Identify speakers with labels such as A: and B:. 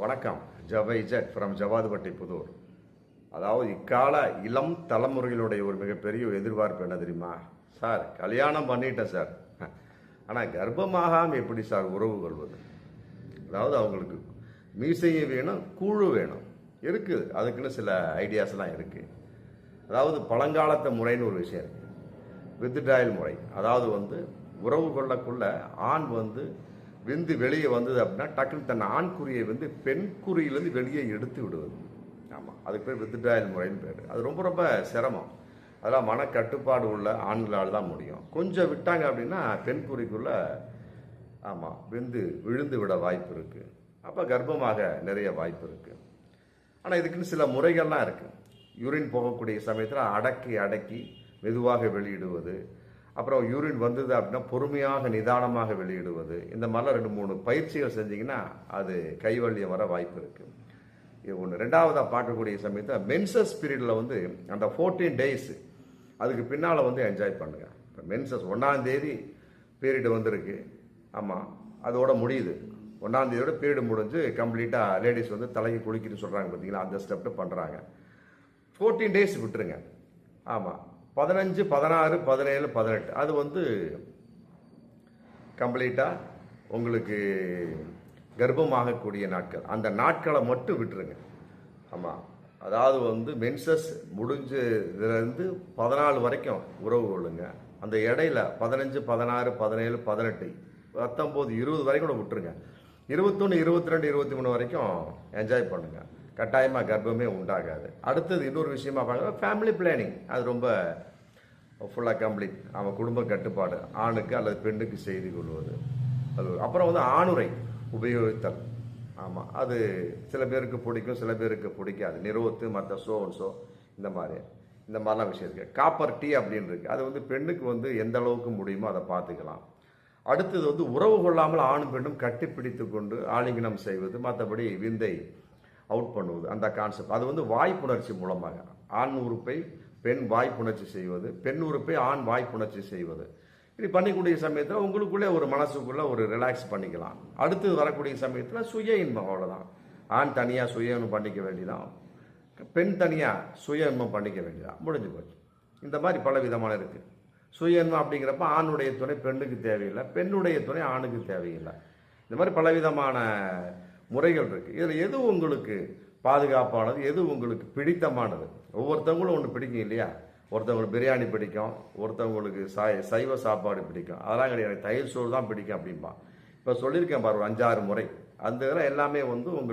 A: வணக்கம். ஜவை ஜெட் ஃப்ரம் ஜவாதுபட்டி புதூர். அதாவது இக்கால இளம் தலைமுறைகளுடைய ஒரு மிகப்பெரிய எதிர்பார்ப்பு என்ன தெரியுமா? சார் கல்யாணம் பண்ணிட்டேன் சார். ஆனால் கர்ப்பமாகாமல் எப்படி சார் உறவு கொள்வது? அதாவது அவங்களுக்கு மீசையும் வேணும் கூழு வேணும். இருக்குது. அதுக்குன்னு சில ஐடியாஸ்லாம் இருக்குது அதாவது பழங்காலத்து முறைன்னு ஒரு விஷயம் இருக்குது வித்ட்ராயல் முறை. அதாவது வந்து உறவு கொள்ளக்குள்ள ஆண் வந்து விந்து வெளியே வந்தது அப்படின்னா டக்குன்னு தன் ஆண்குறியை வந்து பெண் குறியிலேருந்து வெளியே எடுத்து விடுவது. ஆமாம் அதுக்கு பேர் வித்ட்ராயல் முறைன்னு பேர். அது ரொம்ப ரொம்ப சிரமம். அதெல்லாம் மன கட்டுப்பாடு உள்ள ஆண்களால் தான் முடியும். கொஞ்சம் விட்டாங்க அப்படின்னா பெண்குறிக்குள்ளே ஆமாம் விந்து விழுந்து விட வாய்ப்பு இருக்குது அப்போ கர்ப்பமாக நிறைய வாய்ப்பு இருக்குது ஆனால் இதுக்குன்னு சில முறைகள்லாம் இருக்குது யூரின் போகக்கூடிய சமயத்தில் அடக்கி அடக்கி மெதுவாக வெளியிடுவது அப்புறம் யூரின் வந்தது அப்படின்னா பொறுமையாக நிதானமாக வெளியிடுவது. இந்த மாதிரிலாம் ரெண்டு மூணு பயிற்சிகள் செஞ்சீங்கன்னா அது கைவல்யம் வர வாய்ப்பு இருக்குது இது ஒன்று ரெண்டாவதாக பார்க்கக்கூடிய சமயத்தில் மென்சஸ் பீரியடில் வந்து அந்த ஃபோர்டீன் டேஸ் அதுக்கு பின்னால் வந்து என்ஜாய் பண்ணுங்க. இப்போ மென்சஸ் ஒன்றாந்தேதி பீரியடு வந்திருக்கு. ஆமாம் அதோட முடியுது. ஒன்றாந்தேதியோட பீரியடு பீரியட் முடிஞ்சு கம்ப்ளீட்டாக லேடிஸ் வந்து தலைக்கு குளிக்கணும்னு சொல்கிறாங்க பார்த்தீங்களா அந்த ஸ்டெப்ட்டு பண்ணுறாங்க ஃபோர்டீன் டேஸ் விட்டுருங்க. ஆமாம் பதினஞ்சு பதினாறு பதினேழு பதினெட்டு. அது வந்து கம்ப்ளீட்டாக உங்களுக்கு கர்ப்பமாகக்கூடிய நாட்கள். அந்த நாட்களை மட்டும் விட்டுருங்க. ஆமாம் அதாவது வந்து மென்சஸ் முடிஞ்சதுலேருந்து பதினாலு வரைக்கும் உறவு கொள்ளுங்க. அந்த இடையில பதினஞ்சு பதினாறு பதினேழு பதினெட்டு பத்தொம்போது இருபது வரைக்கும் கூட விட்டுருங்க. இருபத்தொன்று இருபத்தி ரெண்டு இருபத்தி மூணு வரைக்கும் என்ஜாய் பண்ணுங்கள் கட்டாயமாக கர்ப்பமே உண்டாகாது. அடுத்தது இன்னொரு விஷயமா பார்க்க ஃபேமிலி பிளானிங் அது ரொம்ப ஃபுல்லாக கம்ப்ளீட் அவன் குடும்ப கட்டுப்பாடு ஆணுக்கு அல்லது பெண்ணுக்கு செய்து கொள்வது. அது அப்புறம் வந்து ஆணுரை உபயோகித்தல். ஆமாம் அது சில பேருக்கு பிடிக்கும் சில பேருக்கு பிடிக்காது. நிறுவத்து மற்ற சோ சோ இந்த மாதிரி. இந்த மாதிரிலாம் விஷயம் இருக்குது காப்பர் டீ அப்படின்னு இருக்குது அது வந்து பெண்ணுக்கு வந்து எந்த அளவுக்கு முடியுமோ அதை பார்த்துக்கலாம். அடுத்தது வந்து உறவு கொள்ளாமல் ஆணும் பெண்ணும் கட்டிப்பிடித்து கொண்டு ஆலிங்கனம் செய்வது மற்றபடி விந்தை அவுட் பண்ணுவது அந்த கான்செப்ட் அது வந்து வாய்ப்புணர்ச்சி மூலமாக. ஆண் உறுப்பை பெண் வாய்ப்புணர்ச்சி செய்வது பெண் உறுப்பை ஆண் வாய்ப்புணர்ச்சி செய்வது. இப்படி பண்ணிக்கூடிய சமயத்தில் உங்களுக்குள்ளே ஒரு மனசுக்குள்ளே ஒரு ரிலாக்ஸ் பண்ணிக்கலாம். அடுத்து வரக்கூடிய சமயத்தில் சுய இன்பம் அவ்வளோதான் ஆண் தனியாக சுய இன்பம் பண்ணிக்க வேண்டியதான் பெண் தனியாக சுய இன்பம் பண்ணிக்க வேண்டியதான் முடிஞ்சு போச்சு. இந்த மாதிரி பல விதமான இருக்குது சுய இன்பம் அப்படிங்கிறப்ப ஆணுடைய துணை பெண்ணுக்கு தேவையில்லை. பெண்ணுடைய துணை ஆணுக்கு தேவையில்லை. இந்த மாதிரி பலவிதமான முறைகள் இருக்குது இதில் எது உங்களுக்கு பாதுகாப்பானது எது உங்களுக்கு பிடித்தமானது? ஒவ்வொருத்தவங்களும் ஒன்று பிடிக்கும் இல்லையா? ஒருத்தவங்களுக்கு பிரியாணி பிடிக்கும் ஒருத்தவங்களுக்கு சாய் சைவ சாப்பாடு பிடிக்கும். அதெல்லாம் கிடையாது. எனக்கு தயிர் சோறு தான் பிடிக்கும் அப்படின்பா இப்போ சொல்லியிருக்கேன் பாரு ஒரு அஞ்சாறு முறை. அந்த இதெல்லாம் எல்லாமே வந்து உங்களுக்கு